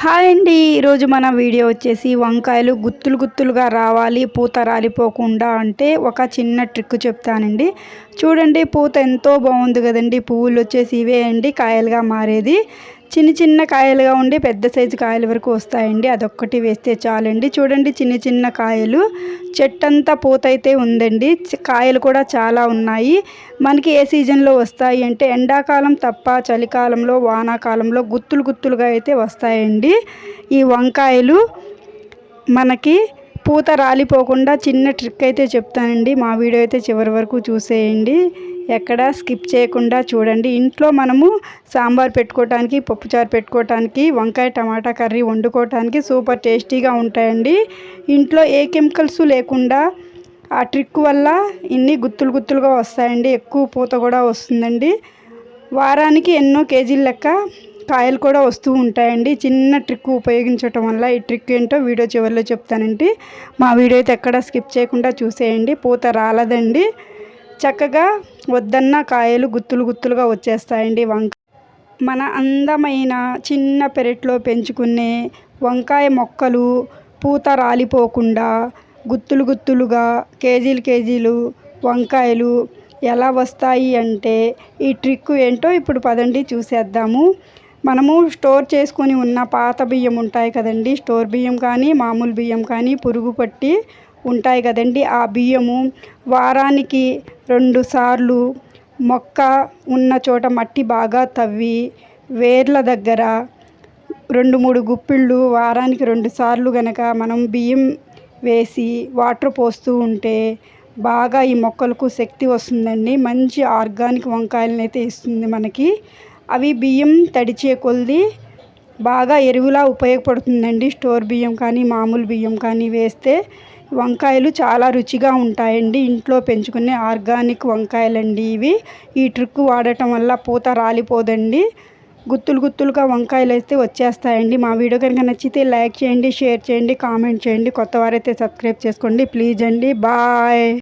Hi అండి. ఈరోజు మన వీడియో వచ్చేసి వంకాయలు గుత్తులు గుత్తులుగా రావాలి పూత రాలిపోకుండా అంటే ఒక చిన్న ట్రిక్ చెప్తానండి. చూడండి పూత ఎంతో బాగుంది కదండి. పువ్వులు వచ్చేసి ఇవే అండి కాయలుగా మారేది. చిన్న చిన్న కాయలుగా ఉండి పెద్ద సైజు కాయల వరకు వస్తాయండి. అదొక్కటి వేస్తే చాలండి. చూడండి చిన్న చిన్న కాయలు. చెట్టంతా పూత అయితే ఉందండి కాయలు కూడా చాలా ఉన్నాయి. మనకి ఏ సీజన్లో వస్తాయి అంటే ఎండాకాలం తప్ప చలికాలంలో వానాకాలంలో గుత్తులు గుత్తులుగా అయితే వస్తాయండి. ఈ వంకాయలు మనకి పూత రాలిపోకుండా చిన్న ట్రిక్ అయితే చెప్తానండి. మా వీడియో అయితే చివరి వరకు చూసేయండి. ఎక్కడ స్కిప్ చేయకుండా చూడండి. ఇంట్లో మనము సాంబార్ పెట్టుకోవటానికి పప్పుచారు పెట్టుకోవటానికి వంకాయ టమాటా కర్రీ వండుకోవటానికి సూపర్ టేస్టీగా ఉంటాయండి. ఇంట్లో ఏ కెమికల్స్ లేకుండా ఆ ట్రిక్ వల్ల ఇన్ని గుత్తులు గుత్తులుగా వస్తాయండి. ఎక్కువ పూత కూడా వస్తుందండి. వారానికి ఎన్నో కేజీల లెక్క కాయలు కూడా వస్తూ ఉంటాయండి. చిన్న ట్రిక్ ఉపయోగించటం వల్ల ఈ ట్రిక్ ఏంటో వీడియో చివరిలో చెప్తానండి. మా వీడియో అయితే ఎక్కడ స్కిప్ చేయకుండా చూసేయండి. పూత రాలదండి. చక్కగా వద్దన్న కాయలు గుత్తులు గుత్తులుగా వచ్చేస్తాయండి వంక. మన అందమైన చిన్న పెరట్లో పెంచుకునే వంకాయ మొక్కలు పూత రాలిపోకుండా గుత్తులు గుత్తులుగా కేజీలు కేజీలు వంకాయలు ఎలా వస్తాయి అంటే ఈ ట్రిక్ ఏంటో ఇప్పుడు పదండి చూసేద్దాము. మనము స్టోర్ చేసుకొని ఉన్న పాత బియ్యం ఉంటాయి కదండి. స్టోర్ బియ్యం కానీ మామూలు బియ్యం కానీ పురుగు పట్టి ఉంటాయి కదండి. ఆ బియ్యము వారానికి రెండు సార్లు మొక్క ఉన్న చోట మట్టి బాగా తవ్వి వేర్ల దగ్గర రెండు మూడు గుప్పిళ్ళు వారానికి రెండు సార్లు గనక మనం బియ్యం వేసి వాటర్ పోస్తూ ఉంటే బాగా ఈ మొక్కలకు శక్తి వస్తుందండి. మంచి ఆర్గానిక్ వంకాయలను అయితే ఇస్తుంది మనకి. అవి బియ్యం తడిచే కొలది బాగా ఎరువులా ఉపయోగపడుతుందండి. స్టోర్ బియ్యం కానీ మామూలు బియ్యం కానీ వేస్తే వంకాయలు చాలా రుచిగా ఉంటాయండి. ఇంట్లో పెంచుకునే ఆర్గానిక్ వంకాయలండి ఇవి. ఈ ట్రిక్ వాడటం వల్ల పూత రాలిపోదండి. గుత్తులు గుత్తులుగా వంకాయలు అయితే వచ్చేస్తాయండి. మా వీడియో కనుక నచ్చితే లైక్ చేయండి షేర్ చేయండి కామెంట్ చేయండి. కొత్త వారైతే సబ్స్క్రైబ్ చేసుకోండి. ప్లీజ్ అండి. బాయ్.